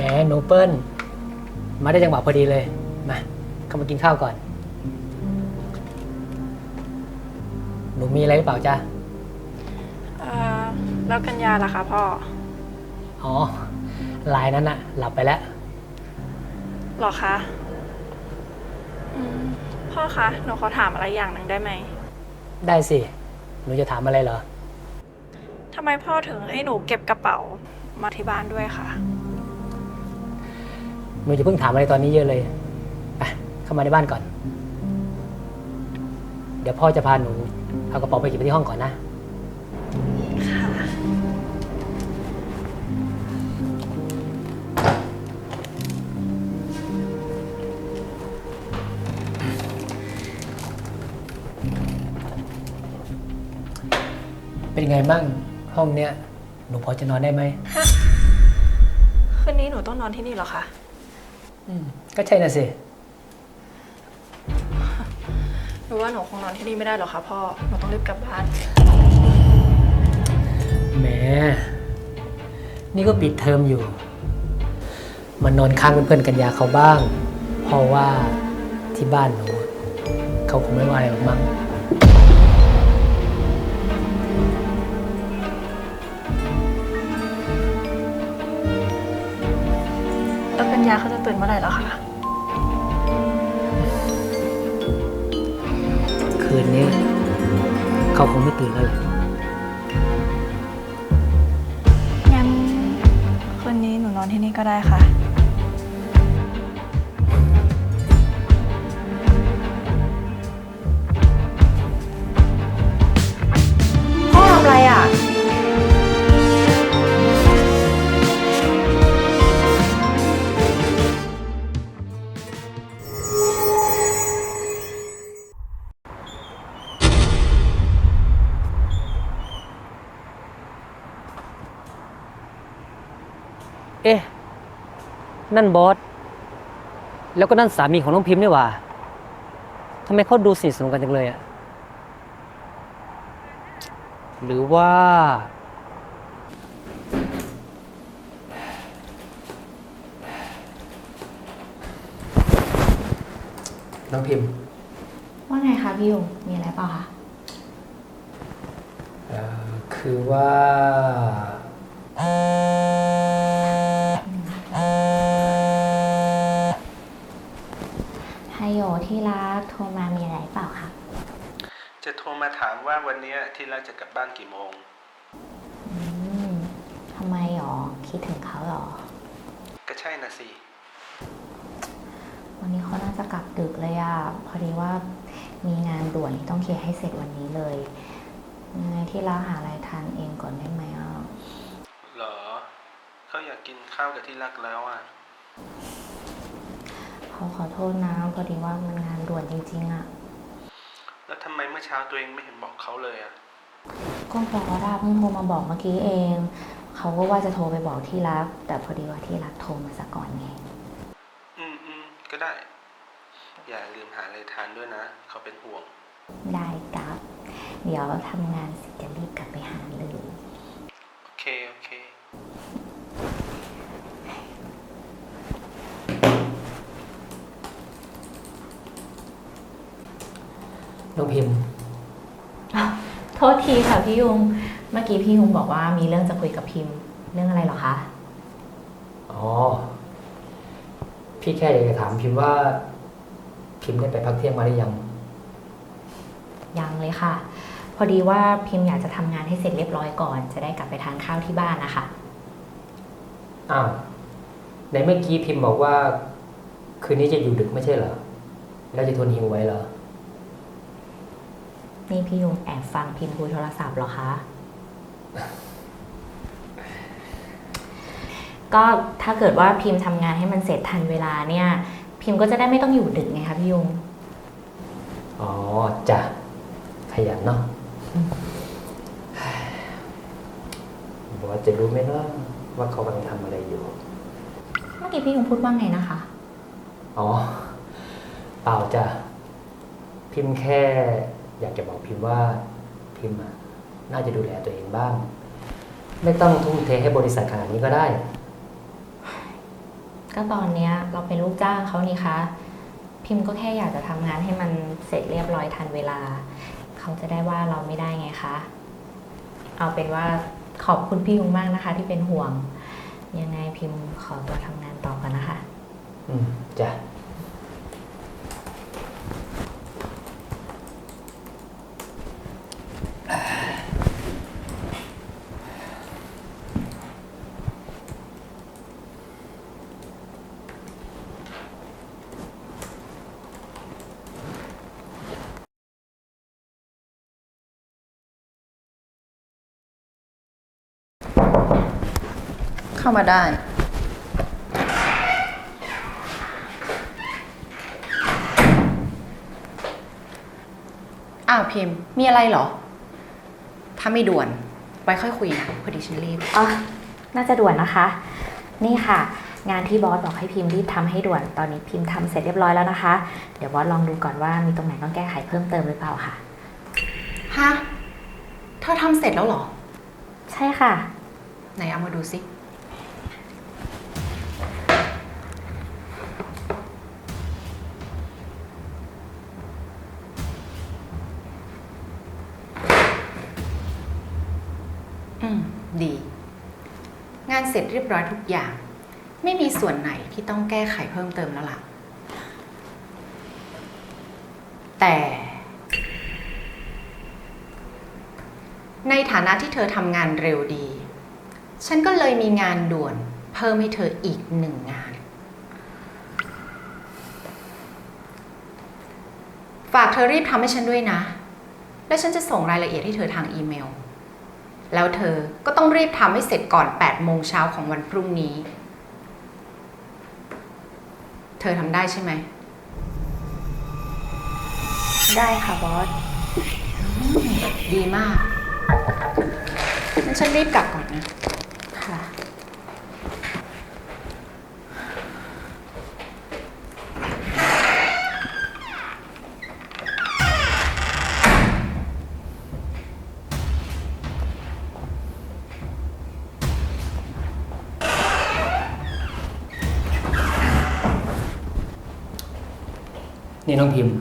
แหมหนูเปิ้ลมาได้จังหวะพอดีเลย มาเข้ามากินข้าวก่อน หนูมีอะไรหรือเปล่าจ๊ะ เอ่อแล้วกัญญาล่ะคะพ่ออ๋อลายนั้นอะหลับไปแล้ว หรอคะอืมพ่อคะหนูขอถามอะไรอย่างหนึ่งได้ไหมได้สิ หนูจะถามอะไรเหรอ ทำไมพ่อถึงให้หนูเก็บกระเป๋ามาที่บ้านด้วยคะ หนูจะเพิ่งถามอะไรตอนนี้เยอะเลยไปเข้ามาในบ้านก่อน เดี๋ยวพ่อจะพาหนูเอากระเป๋าไปเก็บไว้ที่ห้องก่อนนะค่ะเป็นไงบ้างห้องเนี้ย หนูพอจะนอนได้ไหม คืนนี้หนูต้องนอนที่นี่เหรอคะอืม ก็ใช่น่ะสิ หนูว่าหนูคงนอนที่นี่ไม่ได้หรอกค่ะพ่อ หนูต้องรีบกลับบ้าน แหม นี่ก็ปิดเทอมอยู่ มานอนค้างเป็นเพื่อนกันยาเขาบ้าง เพราะว่าที่บ้านหนู เขาคงไม่ว่าอะไรหรอกมั้ง ญญาเขาจะตื่นเมื่อไหร่เหรอคะ คืนนี้ เขาคงไม่ตื่นแล้วแหละงั้นคืนนี้หนูนอนที่นี่ก็ได้ค่ะ นั่นบอส แล้วก็นั่นสามีของน้องพิมพ์นี่หว่าทำไมเขาดูสนิทสนมกันจังเลยอะหรือว่า น้องพิมพ์ว่าไงคะพี่ยุงมีอะไรเปล่าคะเอ่อคือว่า ที่รักโทรมามีอะไรเปล่าคะจะโทรมาถามว่าวันเนี้ยที่รักจะกลับบ้านกี่โมง อืมทำไมหรอ คิดถึงเขาหรอ ก็ใช่นะสิ วันนี้เขาน่าจะกลับดึกเลยอะพอดีว่ามีงานด่วนที่ต้องเคลียร์ให้เสร็จวันนี้เลยยังไงที่รักหาอะไรทานเองก่อนได้ไหมอะ เหรอ เขาอยากกินข้าวกับที่รักแล้วอะ เขาขอโทษนะพอดีว่ามันงานด่วนจริงๆอะแล้วทำไมเมื่อเช้าตัวเองไม่เห็นบอกเขาเลยอะก็บอสอะเพิ่งโทรมาบอกเมื่อกี้เอง เขาก็ว่าจะโทรไปบอกที่รัก แต่พอดีว่าที่รักโทรมาซะก่อนไง อืมอืมก็ได้ อย่าลืมหาอะไรทานด้วยนะ เขาเป็นห่วง ได้ครับ เดี๋ยวทำงานเสร็จจะรีบกลับไปหาเลย โอเค โอเค น้องพิมพ์ โทษทีค่ะพี่ยุง เมื่อกี้พี่ยุงบอกว่ามีเรื่องจะคุยกับพิมพ์ เรื่องอะไรเหรอคะ อ๋อ พี่แค่อยากจะถามพิมพ์ว่า พิมพ์ได้ไปพักเที่ยงมาหรือยัง ยังเลยค่ะ พอดีว่าพิมพ์อยากจะทำงานให้เสร็จเรียบร้อยก่อน จะได้กลับไปทานข้าวที่บ้านนะคะ อ้าว ในเมื่อกี้พิมพ์บอกว่า คืนนี้จะอยู่ดึกไม่ใช่เหรอ แล้วจะทนหิวไว้เหรอ นี่พี่ยุงแอบฟังพิมพ์คุยโทรศัพท์เหรอคะ ก็ถ้าเกิดว่าพิมพ์ทำงานให้มันเสร็จทันเวลาเนี่ย พิมพ์ก็จะได้ไม่ต้องอยู่ดึกไงคะพี่ยุง อ๋อจ้ะขยันเนาะบอกว่าจะรู้ไหมเนาะว่าเขากำลังทำอะไรอยู่ เมื่อกี้พี่ยุงพูดว่าไงนะคะ อ๋อ เปล่าจ้ะพิมพ์แค่ อยากจะบอกพิมพ์ว่าพิมพ์อะน่าจะดูแลตัวเองบ้าง ไม่ต้องทุ่มเทให้บริษัทขนาดนี้ก็ได้ ก็ตอนเนี้ยเราเป็นลูกจ้างเขานี่คะ พิมพ์ก็แค่อยากจะทำงานให้มันเสร็จเรียบร้อยทันเวลา เขาจะได้ว่าเราไม่ได้ไงคะ เอาเป็นว่าขอบคุณพี่ยุงมากนะคะ ที่เป็นห่วง ยังไงพิมพ์ขอตัวทำงานต่อกันนะคะ อืมจ้ะ เข้ามาได้ อ้าวพิมพ์ มีอะไรเหรอ ถ้าไม่ด่วน ไว้ค่อยคุยนะพอดีฉันรีบ อ๋อ น่าจะด่วนนะคะ นี่ค่ะ งานที่บอสบอกให้พิมพ์รีบทำให้ด่วน ตอนนี้พิมพ์ทำเสร็จเรียบร้อยแล้วนะคะ เดี๋ยวบอสลองดูก่อนว่ามีตรงไหนต้องแก้ไขเพิ่มเติมหรือเปล่าค่ะ ฮะ เธอทำเสร็จแล้วเหรอ ใช่ค่ะ ไหนเอามาดูสิานเสร็จเรียบร้อยทุกอย่าง ไม่มีส่วนไหนที่ต้องแก้ไขเพิ่มเติมแล้วล่ะ แต่ ในฐานะที่เธอทำงานเร็วดี ฉันก็เลยมีงานด่วนเพิ่มให้เธออีกหนึ่งงาน ฝากเธอรีบทำให้ฉันด้วยนะ และฉันจะส่งรายละเอียดให้เธอทางอีเมล แล้วเธอก็ต้องรีบทำให้เสร็จก่อน 8 โมงเช้าของวันพรุ่งนี้ เธอทำได้ใช่ไหม ได้ค่ะบอส ดีมากงั้นฉันรีบกลับก่อนนะค่ะ นี่น้องพิมพ์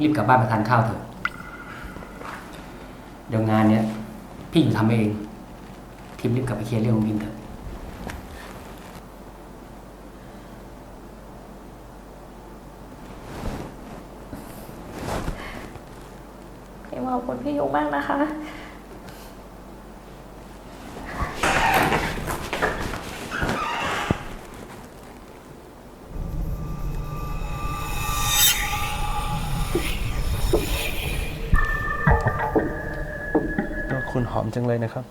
รีบกลับบ้านไปทานข้าวเถอะ เดี๋ยวงานเนี้ย พี่อยู่ทำเอง พิมพ์รีบกลับไปเคลียร์เรื่องของพิมพ์เถอะ พิมขอบคุณพี่ยุงมากนะคะ คุณหอม จังเลยนะครับ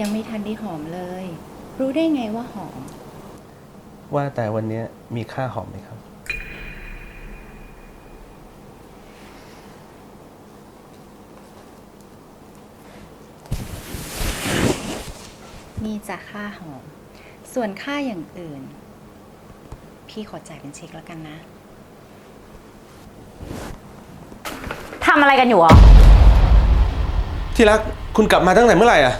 ยังไม่ทันได้หอมเลย รู้ได้ไงว่าหอม ว่าแต่วันนี้มีค่าหอมไหมครับมีจะค่าหอม ส่วนค่าอย่างอื่น พี่ขอจ่ายเป็นเช็คแล้วกันนะ ทำอะไรกันอยู่อะ ที่รักคุณกลับมาตั้งแต่เมื่อไหร่อะ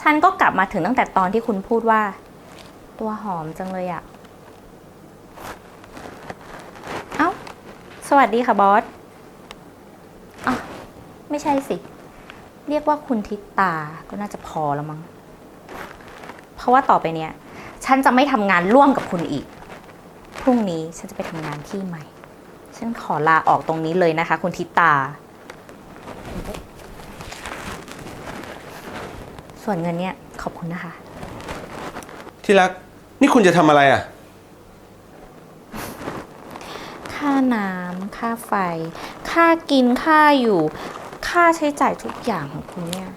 ฉันก็กลับมาถึงตั้งแต่ตอนที่คุณพูดว่า ตัวหอมจังเลยอะ่ะเอ้า สวัสดีค่ะบอสอะไม่ใช่สิ เรียกว่าคุณทิตาก็น่าจะพอแล้วมั้ง เพราะว่าต่อไปเนี้ย ฉันจะไม่ทำงานร่วมกับคุณอีก พรุ่งนี้ฉันจะไปทำงานที่ใหม่ ฉันขอลาออกตรงนี้เลยนะคะ คุณทิตา ส่วนเงินเนี่ยขอบคุณนะคะ ที่รัก นี่คุณจะทำอะไรอะ ค่าน้ำค่าไฟ ค่ากินค่าอยู่ ค่าใช้จ่ายทุกอย่างของคุณเนี่ย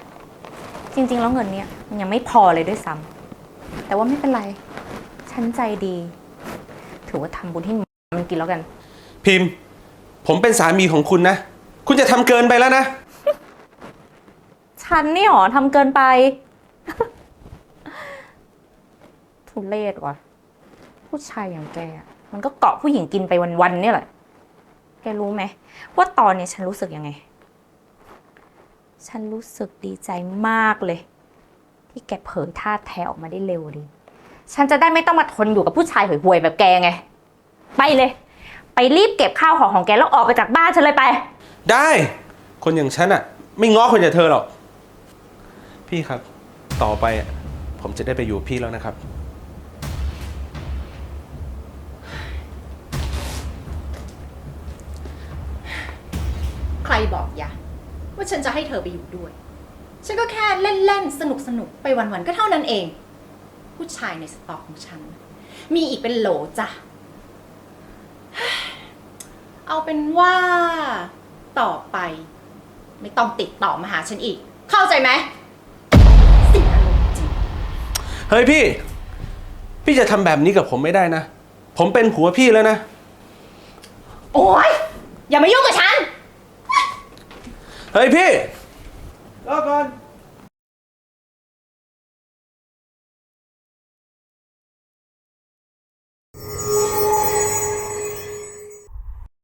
จริงๆ แล้วเงินเนี่ยมันยังไม่พอเลยด้วยซ้ำแต่ว่าไม่เป็นไร ฉันใจดี ถือว่าทำบุญให้มันกินแล้วกัน พิมพ์ ผมเป็นสามีของคุณนะ คุณจะทำเกินไปแล้วนะ ฉันนี่หรอทำเกินไป ทุเลศว่ะ ผู้ชายอย่างแกอะมันก็เกาะผู้หญิงกินไปวันๆเนี่ยแหละ แกรู้ไหม ว่าตอนนี้ฉันรู้สึกยังไง ฉันรู้สึกดีใจมากเลย ที่แกเผยท่าแท้ออกมาได้เร็วดี ฉันจะได้ไม่ต้องมาทนอยู่กับผู้ชายห่วยๆแบบแกไง ไปเลย ไปรีบเก็บข้าวของของแกแล้วออกไปจากบ้านฉันเลยไป ได้ คนอย่างฉันอะไม่ง้อคนอย่างเธอหรอก พี่ครับ ต่อไปอะผมจะได้ไปอยู่กับพี่แล้วนะครับ ใครบอกยะว่าฉันจะให้เธอไปอยู่ด้วย ฉันก็แค่เล่นๆสนุกๆไปวัน ๆ ก็เท่านั้นเอง ผู้ชายในสต็อกของฉัน มีอีกเป็นโหลจ้ะ เอาเป็นว่าต่อไป ไม่ต้องติดต่อมาหาฉันอีก เข้าใจไหม เฮ้ยพี่ พี่จะทำแบบนี้กับผมไม่ได้นะ ผมเป็นผัวพี่แล้วนะ โอ๊ย อย่ามายุ่งกับฉัน เฮ้ยพี่ รอก่อน